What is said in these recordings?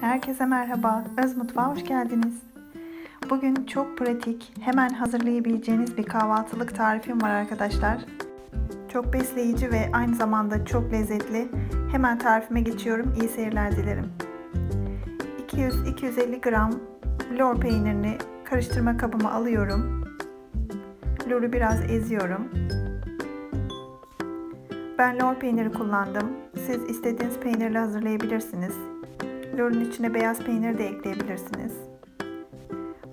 Herkese merhaba. Öz Mutfağa hoş geldiniz. Bugün çok pratik, hemen hazırlayabileceğiniz bir kahvaltılık tarifim var arkadaşlar. Çok besleyici ve aynı zamanda çok lezzetli. Hemen tarifime geçiyorum. İyi seyirler dilerim. 200-250 gram lor peynirini karıştırma kabıma alıyorum. Loru biraz eziyorum. Ben lor peyniri kullandım. Siz istediğiniz peynirle hazırlayabilirsiniz. Lorun içine beyaz peynir de ekleyebilirsiniz.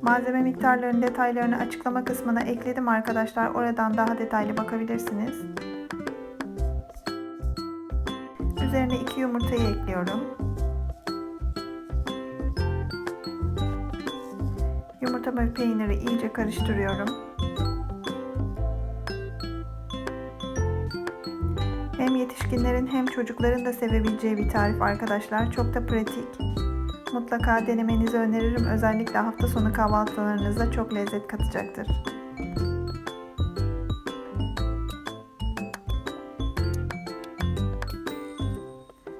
Malzeme miktarlarının detaylarını açıklama kısmına ekledim arkadaşlar. Oradan daha detaylı bakabilirsiniz. Üzerine iki yumurtayı ekliyorum. Yumurta ve peyniri iyice karıştırıyorum. Yetişkinlerin hem çocukların da sevebileceği bir tarif arkadaşlar. Çok da pratik. Mutlaka denemenizi öneririm. Özellikle hafta sonu kahvaltılarınızda çok lezzet katacaktır.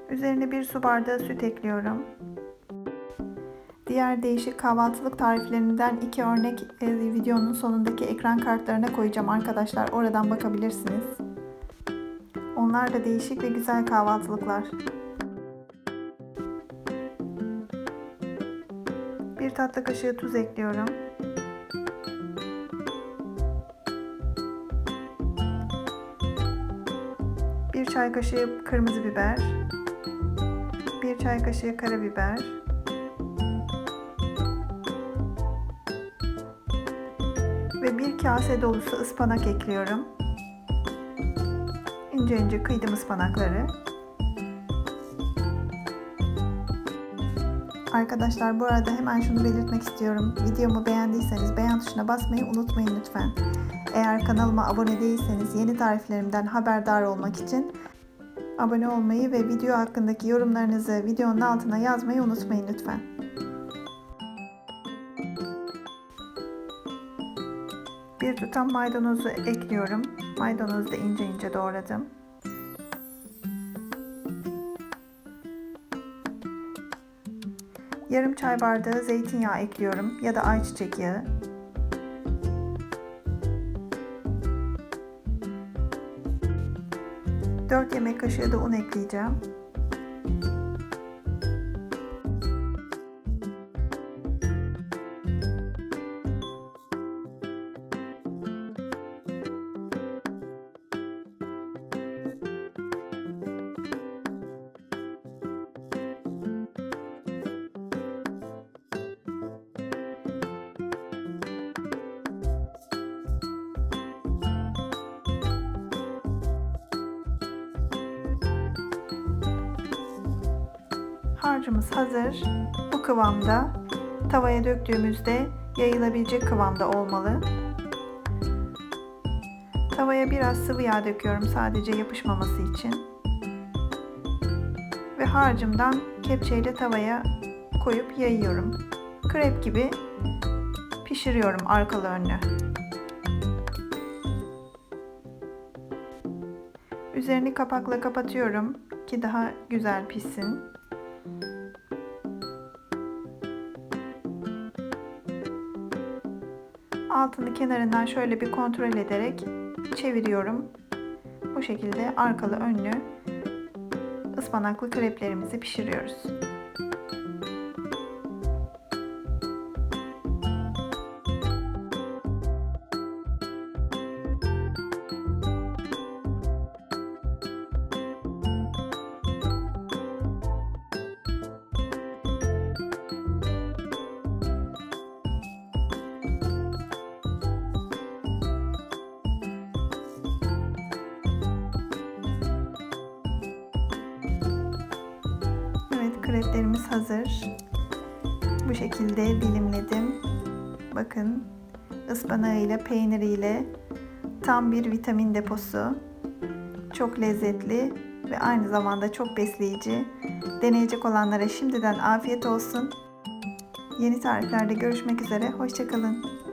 Üzerine bir su bardağı süt ekliyorum. Diğer değişik kahvaltılık tariflerinden iki örnek e, videonun sonundaki ekran kartlarına koyacağım arkadaşlar. Oradan bakabilirsiniz. Onlar da değişik ve güzel kahvaltılıklar. Bir tatlı kaşığı tuz ekliyorum. Bir çay kaşığı kırmızı biber. Bir çay kaşığı karabiber. Ve bir kase dolusu ıspanak ekliyorum. İnce ince kıydım ıspanakları. Arkadaşlar bu arada hemen şunu belirtmek istiyorum. Videomu beğendiyseniz beğen tuşuna basmayı unutmayın lütfen. Eğer kanalıma abone değilseniz yeni tariflerimden haberdar olmak için abone olmayı ve video hakkındaki yorumlarınızı videonun altına yazmayı unutmayın lütfen. Bir tutam maydanozu ekliyorum. Maydanozu da ince ince doğradım. Yarım çay bardağı zeytinyağı ekliyorum ya da ayçiçek yağı. Dört yemek kaşığı da un ekleyeceğim. Harcımız hazır. Bu kıvamda tavaya döktüğümüzde yayılabilecek kıvamda olmalı. Tavaya biraz sıvı yağ döküyorum sadece yapışmaması için. Ve harcımdan kepçeyle tavaya koyup yayıyorum. Krep gibi pişiriyorum arkalı önlü. Üzerini kapakla kapatıyorum ki daha güzel pişsin. Altını kenarından şöyle bir kontrol ederek çeviriyorum. Bu şekilde arkalı önlü ıspanaklı kreplerimizi pişiriyoruz. Kreplerimiz hazır. Bu şekilde dilimledim. Bakın ıspanağıyla peyniriyle tam bir vitamin deposu. Çok lezzetli ve aynı zamanda çok besleyici. Deneyecek olanlara şimdiden afiyet olsun. Yeni tariflerde görüşmek üzere. Hoşçakalın.